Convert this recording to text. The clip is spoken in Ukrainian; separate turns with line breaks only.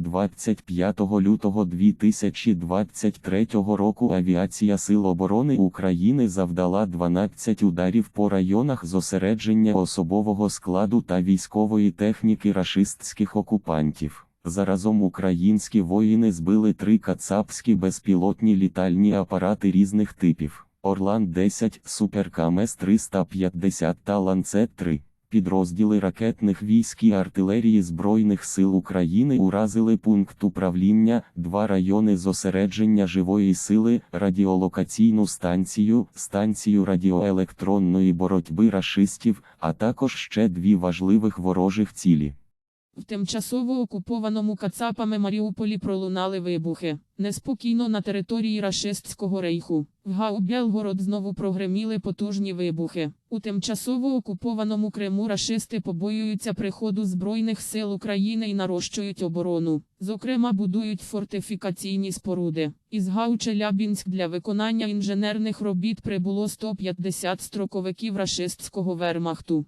25 лютого 2023 року авіація Сил оборони України завдала 12 ударів по районах зосередження особового складу та військової техніки рашистських окупантів. Заразом українські воїни збили три кацапські безпілотні літальні апарати різних типів: Орлан-10, Суперкамес 350 та Ланцет-3. Підрозділи ракетних військ і артилерії Збройних сил України уразили пункт управління, два райони зосередження живої сили, радіолокаційну станцію, станцію радіоелектронної боротьби рашистів, а також ще дві важливих ворожих цілі.
В тимчасово окупованому Кацапами Маріуполі пролунали вибухи. Неспокійно на території рашистського рейху. В Гау-Белгород знову прогреміли потужні вибухи. У тимчасово окупованому Криму рашисти побоюються приходу Збройних сил України і нарощують оборону. Зокрема, будують фортифікаційні споруди. Із Гау-Челябінськ для виконання інженерних робіт прибуло 150 строковиків рашистського вермахту.